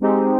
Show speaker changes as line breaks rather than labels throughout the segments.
Thank you.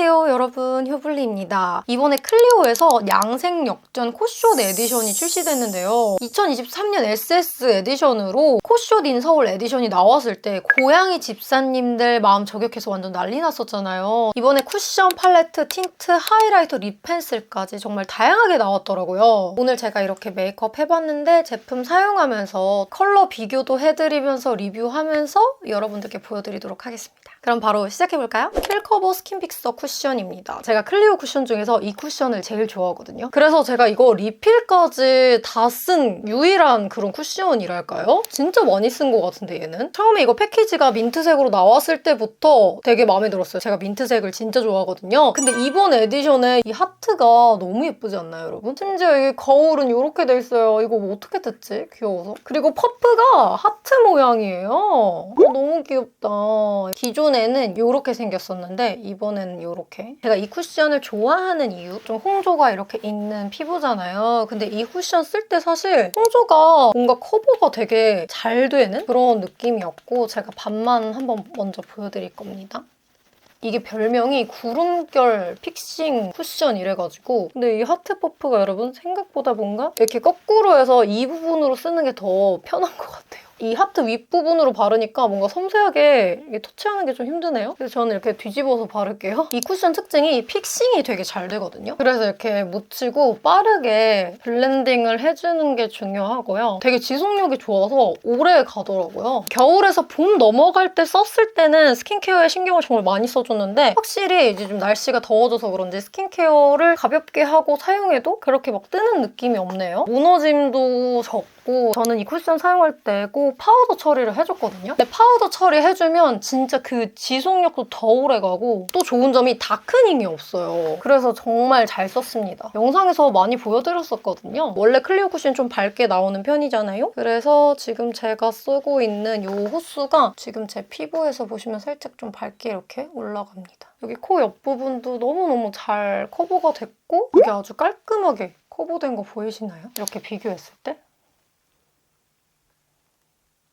안녕하세요 여러분 효블리입니다. 이번에 클리오에서 양생 역전 코숏 에디션이 출시됐는데요. 2023년 SS 에디션으로 코숏 인 서울 에디션이 나왔을 때 고양이 집사님들 마음 저격해서 완전 난리 났었잖아요. 이번에 쿠션, 팔레트, 틴트, 하이라이터, 립 펜슬까지 정말 다양하게 나왔더라고요. 오늘 제가 이렇게 메이크업 해봤는데 제품 사용하면서 컬러 비교도 해드리면서 리뷰하면서 여러분들께 보여드리도록 하겠습니다. 그럼 바로 시작해볼까요? 킬커버 스킨픽서 쿠션 입니다. 제가 클리오 쿠션 중에서 이 쿠션을 제일 좋아하거든요. 그래서 제가 이거 리필까지 다 쓴 유일한 그런 쿠션이랄까요? 진짜 많이 쓴 것 같은데 얘는? 처음에 이거 패키지가 민트색으로 나왔을 때부터 되게 마음에 들었어요. 제가 민트색을 진짜 좋아하거든요. 근데 이번 에디션에 이 하트가 너무 예쁘지 않나요, 여러분? 심지어 이게 거울은 이렇게 돼 있어요. 이거 뭐 어떻게 됐지? 귀여워서. 그리고 퍼프가 하트 모양이에요. 어, 너무 귀엽다. 기존에는 이렇게 생겼었는데 이번에는 이렇게. 제가 이 쿠션을 좋아하는 이유? 좀 홍조가 이렇게 있는 피부잖아요. 근데 이 쿠션 쓸 때 사실 홍조가 뭔가 커버가 되게 잘 되는 그런 느낌이었고 제가 반만 한번 먼저 보여드릴 겁니다. 이게 별명이 구름결 픽싱 쿠션 이래가지고 근데 이 하트 퍼프가 여러분 생각보다 뭔가 이렇게 거꾸로 해서 이 부분으로 쓰는 게 더 편한 것 같아요. 이 하트 윗부분으로 바르니까 뭔가 섬세하게 이게 터치하는 게 좀 힘드네요. 그래서 저는 이렇게 뒤집어서 바를게요. 이 쿠션 특징이 픽싱이 되게 잘 되거든요. 그래서 이렇게 묻히고 빠르게 블렌딩을 해주는 게 중요하고요. 되게 지속력이 좋아서 오래 가더라고요. 겨울에서 봄 넘어갈 때 썼을 때는 스킨케어에 신경을 정말 많이 써줬는데 확실히 이제 좀 날씨가 더워져서 그런지 스킨케어를 가볍게 하고 사용해도 그렇게 막 뜨는 느낌이 없네요. 무너짐도 적고 저는 이 쿠션 사용할 때 꼭 파우더 처리를 해줬거든요. 근데 파우더 처리해주면 진짜 그 지속력도 더 오래 가고 또 좋은 점이 다크닝이 없어요. 그래서 정말 잘 썼습니다. 영상에서 많이 보여드렸었거든요. 원래 클리오 쿠션 좀 밝게 나오는 편이잖아요. 그래서 지금 제가 쓰고 있는 이 호수가 지금 제 피부에서 보시면 살짝 좀 밝게 이렇게 올라갑니다. 여기 코 옆부분도 너무너무 잘 커버가 됐고 이게 아주 깔끔하게 커버된 거 보이시나요? 이렇게 비교했을 때?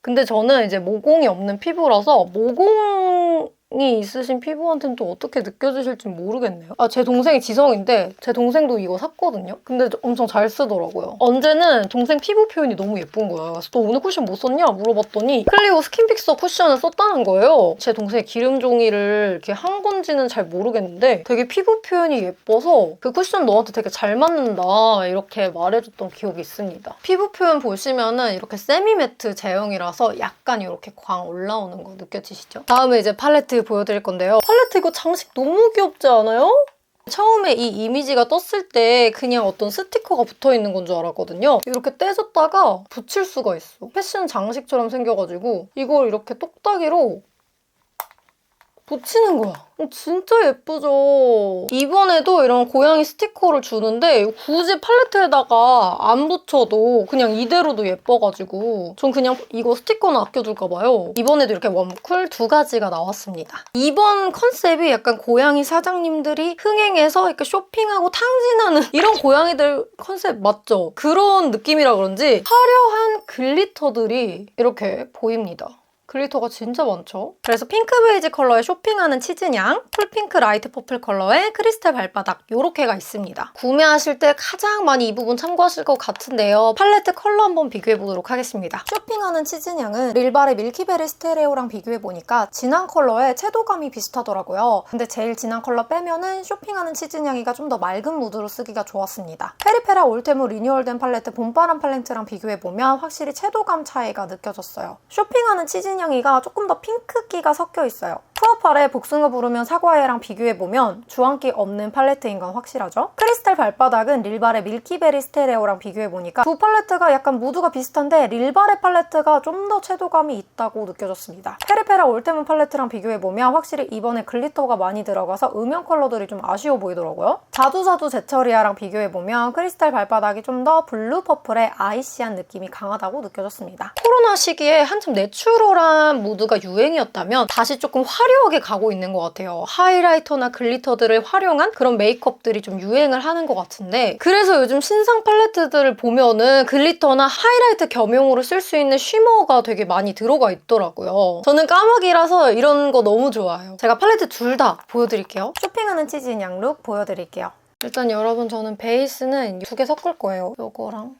근데 저는 이제 모공이 없는 피부라서 모공 이 있으신 피부한테는 또 어떻게 느껴지실지 모르겠네요. 아, 제 동생이 지성인데 제 동생도 이거 샀거든요. 근데 엄청 잘 쓰더라고요. 언제는 동생 피부 표현이 너무 예쁜 거야. 그래서 너 오늘 쿠션 뭐 썼냐? 물어봤더니 클리오 스킨픽서 쿠션을 썼다는 거예요. 제 동생이 기름 종이를 이렇게 한 건지는 잘 모르겠는데 되게 피부 표현이 예뻐서 그 쿠션 너한테 되게 잘 맞는다 이렇게 말해줬던 기억이 있습니다. 피부 표현 보시면은 이렇게 세미 매트 제형이라서 약간 이렇게 광 올라오는 거 느껴지시죠? 다음에 이제 팔레트 보여드릴 건데요. 팔레트 이거 장식 너무 귀엽지 않아요? 처음에 이 이미지가 떴을 때 그냥 어떤 스티커가 붙어 있는 건 줄 알았거든요. 이렇게 떼줬다가 붙일 수가 있어. 패션 장식처럼 생겨가지고 이걸 이렇게 똑딱이로 붙이는 거야. 어, 진짜 예쁘죠? 이번에도 이런 고양이 스티커를 주는데 굳이 팔레트에다가 안 붙여도 그냥 이대로도 예뻐가지고 전 그냥 이거 스티커는 아껴둘까 봐요. 이번에도 이렇게 웜쿨 두 가지가 나왔습니다. 이번 컨셉이 약간 고양이 사장님들이 흥행해서 이렇게 쇼핑하고 탕진하는 이런 고양이들 컨셉 맞죠? 그런 느낌이라 그런지 화려한 글리터들이 이렇게 보입니다. 글리터가 진짜 많죠? 그래서 핑크 베이지 컬러의 쇼핑하는 치즈냥, 쿨핑크 라이트 퍼플 컬러의 크리스탈 발바닥 이렇게가 있습니다. 구매하실 때 가장 많이 이 부분 참고하실 것 같은데요. 팔레트 컬러 한번 비교해보도록 하겠습니다. 쇼핑하는 치즈냥은 릴발의 밀키베리 스테레오랑 비교해보니까 진한 컬러의 채도감이 비슷하더라고요. 근데 제일 진한 컬러 빼면은 쇼핑하는 치즈냥이가 좀 더 맑은 무드로 쓰기가 좋았습니다. 페리페라 올테무 리뉴얼된 팔레트 봄바람 팔레트랑 비교해보면 확실히 채도감 차이가 느껴졌어요. 쇼핑하는 치즈 냥 향이가 조금 더 핑크기가 섞여 있어요. 푸어팔의 복숭아 부르면 사과해랑 비교해보면 주황기 없는 팔레트인 건 확실하죠? 크리스탈 발바닥은 릴발의 밀키베리 스테레오랑 비교해보니까 두 팔레트가 약간 무드가 비슷한데 릴발의 팔레트가 좀 더 채도감이 있다고 느껴졌습니다. 페리페라 올테문 팔레트랑 비교해보면 확실히 이번에 글리터가 많이 들어가서 음영 컬러들이 좀 아쉬워 보이더라고요. 자두자두 제철이아랑 비교해보면 크리스탈 발바닥이 좀 더 블루 퍼플의 아이시한 느낌이 강하다고 느껴졌습니다. 코로나 시기에 한참 내추럴한 무드가 유행이었다면 다시 조금 화 화려하게 가고 있는 것 같아요. 하이라이터나 글리터들을 활용한 그런 메이크업들이 좀 유행을 하는 것 같은데 그래서 요즘 신상 팔레트들을 보면은 글리터나 하이라이트 겸용으로 쓸 수 있는 쉬머가 되게 많이 들어가 있더라고요. 저는 까마귀라서 이런 거 너무 좋아요. 제가 팔레트 둘 다 보여드릴게요. 쇼핑하는 치즈인 양룩 보여드릴게요. 일단 여러분 저는 베이스는 두 개 섞을 거예요. 요거랑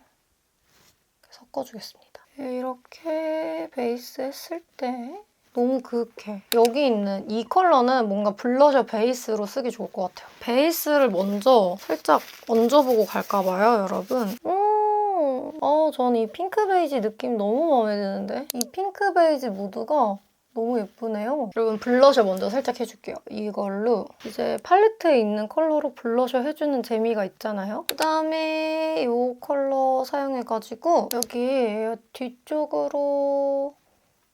섞어주겠습니다. 이렇게 베이스 했을 때 너무 그윽해. 여기 있는 이 컬러는 뭔가 블러셔 베이스로 쓰기 좋을 것 같아요. 베이스를 먼저 살짝 얹어보고 갈까 봐요, 여러분. 음, 어, 저는 이 핑크 베이지 느낌 너무 마음에 드는데? 이 핑크 베이지 무드가 너무 예쁘네요. 여러분 블러셔 먼저 살짝 해줄게요. 이걸로 이제 팔레트에 있는 컬러로 블러셔 해주는 재미가 있잖아요. 그다음에 이 컬러 사용해가지고 여기 뒤쪽으로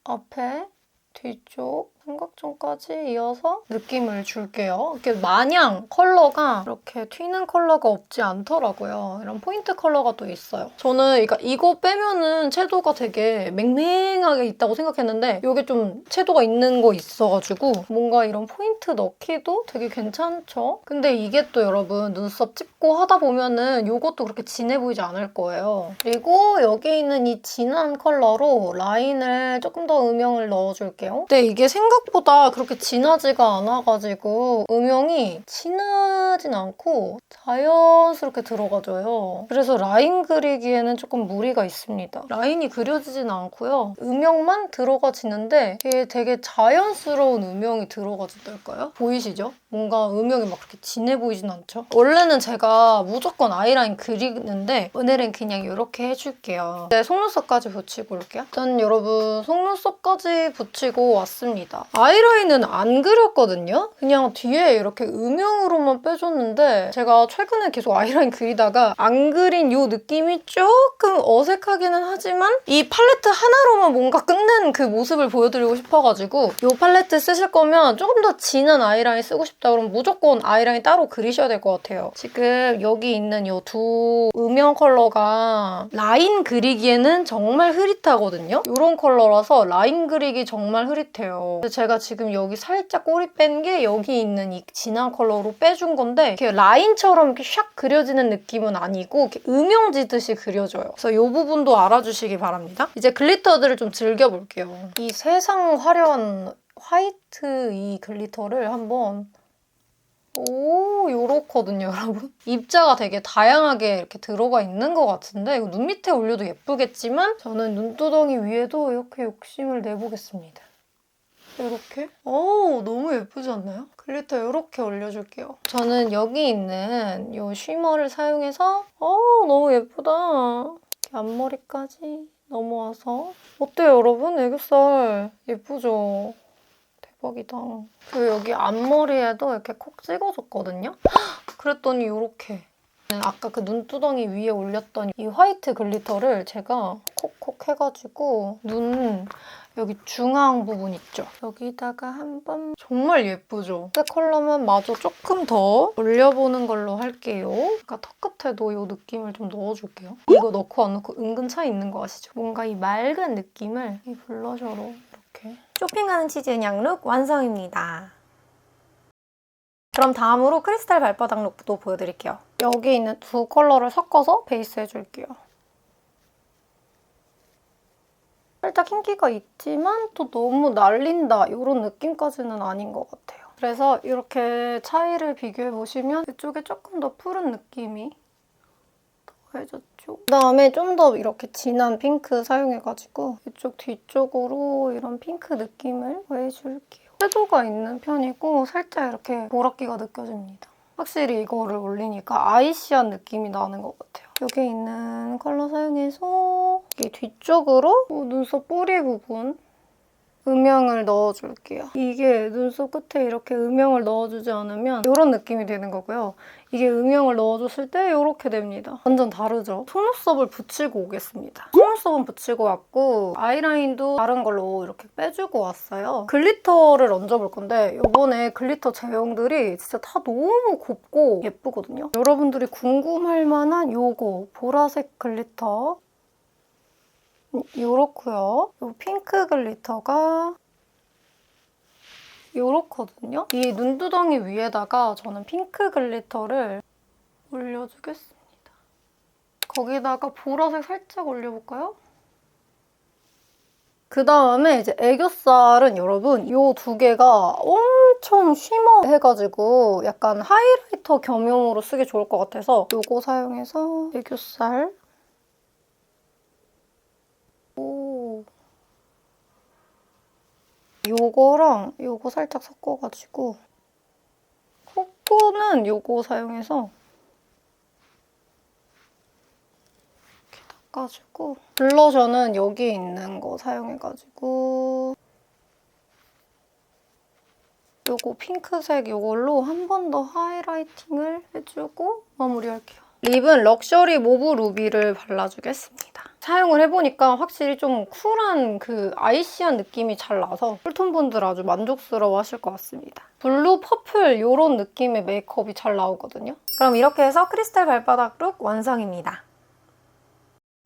앞에 뒤쪽 삼각존까지 이어서 느낌을 줄게요. 이렇게 마냥 컬러가 이렇게 튀는 컬러가 없지 않더라고요. 이런 포인트 컬러가 또 있어요. 저는 그러니까 이거 빼면은 채도가 되게 맹맹하게 있다고 생각했는데 이게 좀 채도가 있는 거 있어가지고 뭔가 이런 포인트 넣기도 되게 괜찮죠? 근데 이게 또 여러분 눈썹 찝고 하다 보면은 이것도 그렇게 진해 보이지 않을 거예요. 그리고 여기 있는 이 진한 컬러로 라인을 조금 더 음영을 넣어줄게요. 근데 이게 생각 보다 그렇게 진하지가 않아가지고 음영이 진하진 않고 자연스럽게 들어가져요. 그래서 라인 그리기에는 조금 무리가 있습니다. 라인이 그려지진 않고요. 음영만 들어가지는데 되게 자연스러운 음영이 들어가진달까요? 보이시죠? 뭔가 음영이 막 그렇게 진해 보이진 않죠? 원래는 제가 무조건 아이라인 그리는데 오늘은 그냥 이렇게 해줄게요. 네, 속눈썹까지 붙이고 올게요. 일단 여러분 속눈썹까지 붙이고 왔습니다. 아이라인은 안 그렸거든요? 그냥 뒤에 이렇게 음영으로만 빼줬는데 제가 최근에 계속 아이라인 그리다가 안 그린 이 느낌이 조금 어색하기는 하지만 이 팔레트 하나로만 뭔가 끝낸 그 모습을 보여드리고 싶어가지고 이 팔레트 쓰실 거면 조금 더 진한 아이라인 쓰고 싶다 그러면 무조건 아이라인 따로 그리셔야 될 것 같아요. 지금 여기 있는 이 두 음영 컬러가 라인 그리기에는 정말 흐릿하거든요? 이런 컬러라서 라인 그리기 정말 흐릿해요. 제가 지금 여기 살짝 꼬리 뺀 게 여기 있는 이 진한 컬러로 빼준 건데 이렇게 라인처럼 이렇게 샥 그려지는 느낌은 아니고 이렇게 음영 지듯이 그려져요. 그래서 이 부분도 알아주시기 바랍니다. 이제 글리터들을 좀 즐겨볼게요. 이 세상 화려한 화이트 이 글리터를 한번 오, 요렇거든요, 여러분. 입자가 되게 다양하게 이렇게 들어가 있는 것 같은데 이거 눈 밑에 올려도 예쁘겠지만 저는 눈두덩이 위에도 이렇게 욕심을 내보겠습니다. 이렇게? 오, 너무 예쁘지 않나요? 글리터 이렇게 올려줄게요. 저는 여기 있는 이 쉬머를 사용해서 오, 너무 예쁘다. 이렇게 앞머리까지 넘어와서 어때요, 여러분? 애교살 예쁘죠? 대박이다. 그리고 여기 앞머리에도 이렇게 콕 찍어줬거든요? 그랬더니 이렇게 아까 그 눈두덩이 위에 올렸던 이 화이트 글리터를 제가 콕콕 해가지고 눈 여기 중앙 부분 있죠? 여기다가 한번 정말 예쁘죠? 색 컬러만 마저 조금 더 올려보는 걸로 할게요. 그러니까 턱 끝에도 이 느낌을 좀 넣어줄게요. 이거 넣고 안 넣고 은근 차이 있는 거 아시죠? 뭔가 이 맑은 느낌을 이 블러셔로 이렇게 쇼핑하는 치즈는 양룩 완성입니다. 그럼 다음으로 크리스탈 발바닥 룩도 보여드릴게요. 여기 있는 두 컬러를 섞어서 베이스 해줄게요. 살짝 흰기가 있지만 또 너무 날린다 이런 느낌까지는 아닌 것 같아요. 그래서 이렇게 차이를 비교해보시면 이쪽에 조금 더 푸른 느낌이 더 해졌죠. 그다음에 좀 더 이렇게 진한 핑크 사용해가지고 이쪽 뒤쪽으로 이런 핑크 느낌을 더해줄게요. 섀도우가 있는 편이고 살짝 이렇게 보랏기가 느껴집니다. 확실히 이거를 올리니까 아이시한 느낌이 나는 것 같아요. 여기 있는 컬러 사용해서 이 뒤쪽으로 눈썹 뿌리 부분 음영을 넣어줄게요. 이게 눈썹 끝에 이렇게 음영을 넣어주지 않으면 이런 느낌이 되는 거고요. 이게 음영을 넣어줬을 때 이렇게 됩니다. 완전 다르죠? 속눈썹을 붙이고 오겠습니다. 속눈썹은 붙이고 왔고 아이라인도 다른 걸로 이렇게 빼주고 왔어요. 글리터를 얹어볼 건데 이번에 글리터 제형들이 진짜 다 너무 곱고 예쁘거든요. 여러분들이 궁금할 만한 요거 보라색 글리터 요렇고요. 요 핑크 글리터가 이렇거든요. 이 눈두덩이 위에다가 저는 핑크 글리터를 올려주겠습니다. 거기다가 보라색 살짝 올려볼까요? 그 다음에 이제 애교살은 여러분 이 두 개가 엄청 쉬머해가지고 약간 하이라이터 겸용으로 쓰기 좋을 것 같아서 이거 사용해서 애교살 요거랑 요거 살짝 섞어가지고 콧구는 요거 사용해서 이렇게 닦아주고 블러셔는 여기 있는 거 사용해가지고 요거 핑크색 요걸로 한 번 더 하이라이팅을 해주고 마무리할게요. 립은 럭셔리 모브 루비를 발라주겠습니다. 사용을 해보니까 확실히 좀 쿨한 그 아이시한 느낌이 잘 나서 쿨톤 분들 아주 만족스러워 하실 것 같습니다. 블루, 퍼플 이런 느낌의 메이크업이 잘 나오거든요. 그럼 이렇게 해서 크리스탈 발바닥 룩 완성입니다.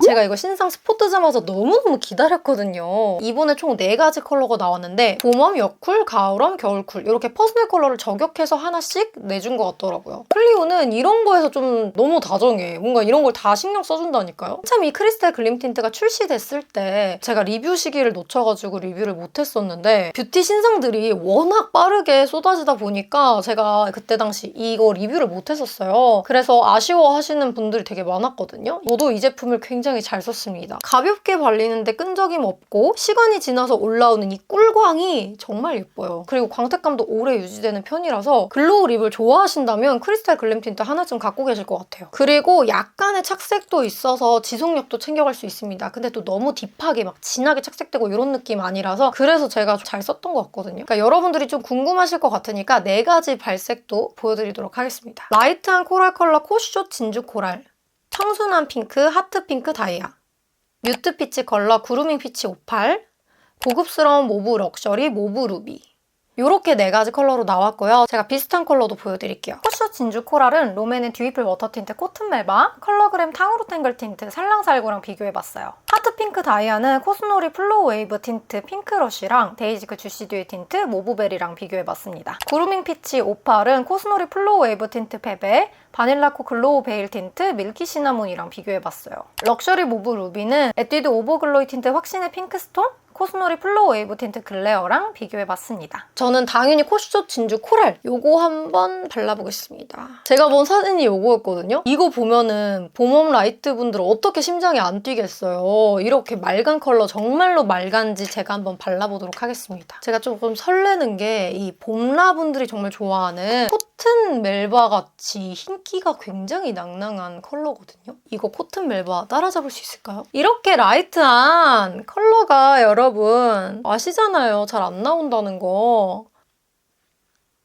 제가 이거 신상 스포 뜨자마자 너무너무 기다렸거든요. 이번에 총 4가지 컬러가 나왔는데 봄웜, 여쿨, 가을웜, 겨울쿨 이렇게 퍼스널 컬러를 저격해서 하나씩 내준 것 같더라고요. 클리오는 이런 거에서 좀 너무 다정해. 뭔가 이런 걸 다 신경 써준다니까요. 참 이 크리스탈 글림 틴트가 출시됐을 때 제가 리뷰 시기를 놓쳐가지고 리뷰를 못했었는데 뷰티 신상들이 워낙 빠르게 쏟아지다 보니까 제가 그때 당시 이거 리뷰를 못했었어요. 그래서 아쉬워하시는 분들이 되게 많았거든요. 저도 이 제품을 굉장히 잘 썼습니다. 가볍게 발리는데 끈적임 없고 시간이 지나서 올라오는 이 꿀광이 정말 예뻐요. 그리고 광택감도 오래 유지되는 편이라서 글로우 립을 좋아하신다면 크리스탈 글램 틴트 하나쯤 갖고 계실 것 같아요. 그리고 약간의 착색도 있어서 지속력도 챙겨갈 수 있습니다. 근데 또 너무 딥하게 막 진하게 착색되고 이런 느낌 아니라서 그래서 제가 잘 썼던 것 같거든요. 그러니까 여러분들이 좀 궁금하실 것 같으니까 네 가지 발색도 보여드리도록 하겠습니다. 라이트한 코랄 컬러 코쇼 진주 코랄 청순한 핑크, 하트 핑크 다이아, 뮤트 피치 컬러 구루밍 피치 오팔, 고급스러운 모브 럭셔리 모브 루비. 이렇게 네 가지 컬러로 나왔고요. 제가 비슷한 컬러도 보여드릴게요. 코쇼 진주 코랄은 롬앤의 듀이플 워터 틴트 코튼 멜바, 컬러그램 탕후루 탱글 틴트 살랑살구랑 비교해봤어요. 하트 핑크 다이아는 코스놀이 플로우 웨이브 틴트 핑크러쉬랑 데이지크 주시 듀이 틴트 모브베리랑 비교해봤습니다. 구루밍 피치 오팔은 코스놀이 플로우 웨이브 틴트 페베, 바닐라코 글로우 베일 틴트 밀키 시나몬이랑 비교해봤어요. 럭셔리 모브 루비는 에뛰드 오버글로이 틴트 확신의 핑크스톤, 코스놀이 플로우 웨이브 틴트 글레어랑 비교해봤습니다. 저는 당연히 코쇼 진주 코랄 요거 한번 발라보겠습니다. 제가 본 사진이 요거였거든요. 이거 보면은 봄웜 라이트 분들 어떻게 심장이 안 뛰겠어요. 이렇게 맑은 컬러 정말로 맑은지 제가 한번 발라보도록 하겠습니다. 제가 조금 설레는 게 이 봄라 분들이 정말 좋아하는 코튼 멜바 같이 흰기가 굉장히 낭낭한 컬러거든요. 이거 코튼 멜바 따라잡을 수 있을까요? 이렇게 라이트한 컬러가 여러분 아시잖아요. 잘 안 나온다는 거.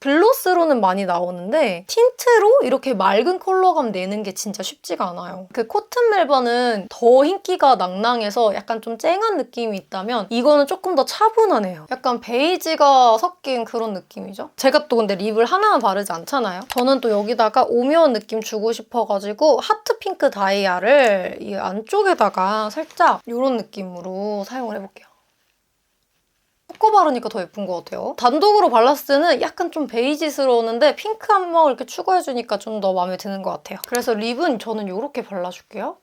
글로스로는 많이 나오는데 틴트로 이렇게 맑은 컬러감 내는 게 진짜 쉽지가 않아요. 그 코튼 멜바는 더 흰기가 낭낭해서 약간 좀 쨍한 느낌이 있다면 이거는 조금 더 차분하네요. 약간 베이지가 섞인 그런 느낌이죠. 제가 또 근데 립을 하나만 바르지 않잖아요. 저는 또 여기다가 오묘한 느낌 주고 싶어가지고 하트 핑크 다이아를 이 안쪽에다가 살짝 이런 느낌으로 사용을 해볼게요. 섞어 바르니까 더 예쁜 것 같아요. 단독으로 발랐을 때는 약간 좀 베이지스러웠는데 핑크 한 방울 이렇게 추가해주니까 좀 더 마음에 드는 것 같아요. 그래서 립은 저는 이렇게 발라줄게요.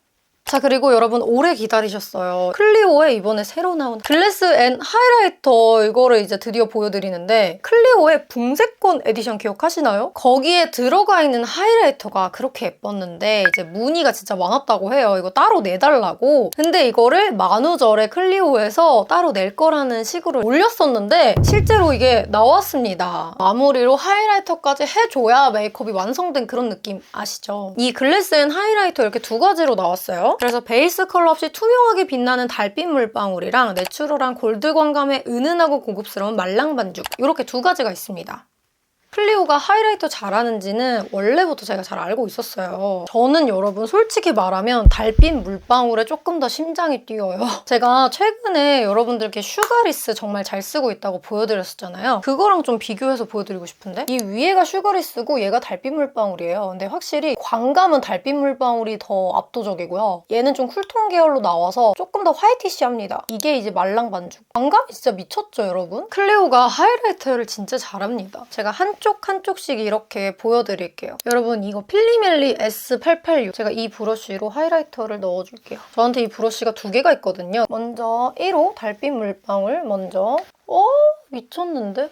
자 그리고 여러분 오래 기다리셨어요. 클리오에 이번에 새로 나온 글래스 앤 하이라이터 이거를 이제 드디어 보여드리는데 클리오의 붕세권 에디션 기억하시나요? 거기에 들어가 있는 하이라이터가 그렇게 예뻤는데 이제 문의가 진짜 많았다고 해요. 이거 따로 내달라고. 근데 이거를 만우절에 클리오에서 따로 낼 거라는 식으로 올렸었는데 실제로 이게 나왔습니다. 마무리로 하이라이터까지 해줘야 메이크업이 완성된 그런 느낌 아시죠? 이 글래스 앤 하이라이터 이렇게 두 가지로 나왔어요. 그래서 베이스 컬러 없이 투명하게 빛나는 달빛 물방울이랑 내추럴한 골드 광감의 은은하고 고급스러운 말랑 반죽 이렇게 두 가지가 있습니다. 클리오가 하이라이터 잘하는지는 원래부터 제가 잘 알고 있었어요. 저는 여러분 솔직히 말하면 달빛 물방울에 조금 더 심장이 뛰어요. 제가 최근에 여러분들께 슈가리스 정말 잘 쓰고 있다고 보여드렸었잖아요. 그거랑 좀 비교해서 보여드리고 싶은데 이 위에가 슈가리스고 얘가 달빛 물방울이에요. 근데 확실히 광감은 달빛 물방울이 더 압도적이고요. 얘는 좀 쿨톤 계열로 나와서 조금 더 화이티시합니다. 이게 이제 말랑 반죽. 광감이 진짜 미쳤죠, 여러분? 클레오가 하이라이터를 진짜 잘합니다. 제가 한쪽 한쪽씩 이렇게 보여드릴게요. 여러분 이거 필리멜리 S886 제가 이 브러쉬로 하이라이터를 넣어줄게요. 저한테 이 브러쉬가 두 개가 있거든요. 먼저 1호 달빛 물방울 먼저 어? 미쳤는데?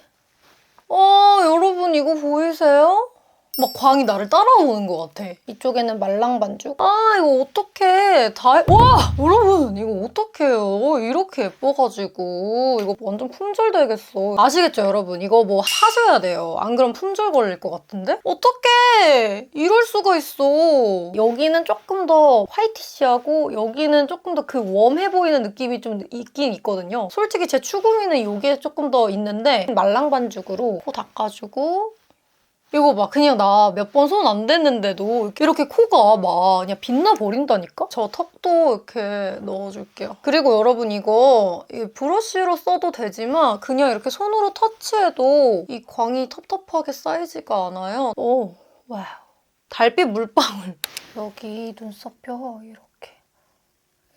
어 여러분 이거 보이세요? 막 광이 나를 따라오는 것 같아. 이쪽에는 말랑 반죽. 아 이거 어떡해. 다 와! 여러분 이거 어떡해요. 이렇게 예뻐가지고 이거 완전 품절 되겠어. 아시겠죠 여러분? 이거 뭐 사셔야 돼요. 안 그럼 품절 걸릴 것 같은데? 어떡해. 이럴 수가 있어. 여기는 조금 더 화이티시하고 여기는 조금 더 그 웜해 보이는 느낌이 좀 있긴 있거든요. 솔직히 제 추구미는 이게 조금 더 있는데 말랑 반죽으로 코 닦아주고 이거 봐 그냥 나 몇 번 손 안 댔는데도 이렇게 코가 막 그냥 빛나 버린다니까? 저 턱도 이렇게 넣어줄게요. 그리고 여러분 이거 이 브러쉬로 써도 되지만 그냥 이렇게 손으로 터치해도 이 광이 텁텁하게 쌓이지가 않아요. 오 와우 달빛 물방울 여기 눈썹뼈 이렇게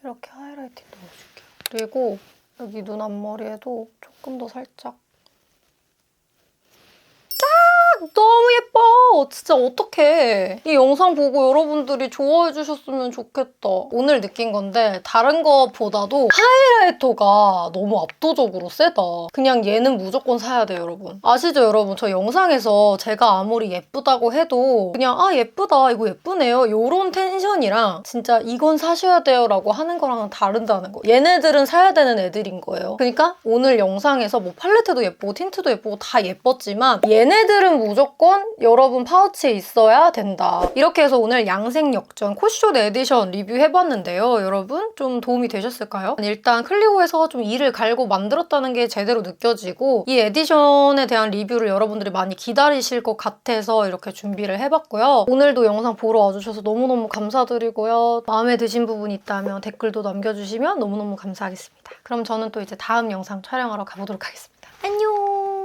이렇게 하이라이팅 넣어줄게요. 그리고 여기 눈 앞머리에도 조금 더 살짝 너무 예뻐! 진짜 어떡해. 이 영상 보고 여러분들이 좋아해 주셨으면 좋겠다. 오늘 느낀 건데 다른 거보다도 하이라이터가 너무 압도적으로 세다. 그냥 얘는 무조건 사야 돼요, 여러분. 아시죠, 여러분? 저 영상에서 제가 아무리 예쁘다고 해도 그냥 아, 예쁘다. 이거 예쁘네요. 요런 텐션이랑 진짜 이건 사셔야 돼요 라고 하는 거랑은 다른다는 거. 얘네들은 사야 되는 애들인 거예요. 그러니까 오늘 영상에서 뭐 팔레트도 예쁘고 틴트도 예쁘고 다 예뻤지만 얘네들은 무조건 여러분 파우치에 있어야 된다. 이렇게 해서 오늘 양생역전 코쇼 에디션 리뷰해봤는데요. 여러분 좀 도움이 되셨을까요? 일단 클리오에서 좀 이를 갈고 만들었다는 게 제대로 느껴지고 이 에디션에 대한 리뷰를 여러분들이 많이 기다리실 것 같아서 이렇게 준비를 해봤고요. 오늘도 영상 보러 와주셔서 너무너무 감사드리고요. 마음에 드신 부분 있다면 댓글도 남겨주시면 너무너무 감사하겠습니다. 그럼 저는 또 이제 다음 영상 촬영하러 가보도록 하겠습니다. 안녕!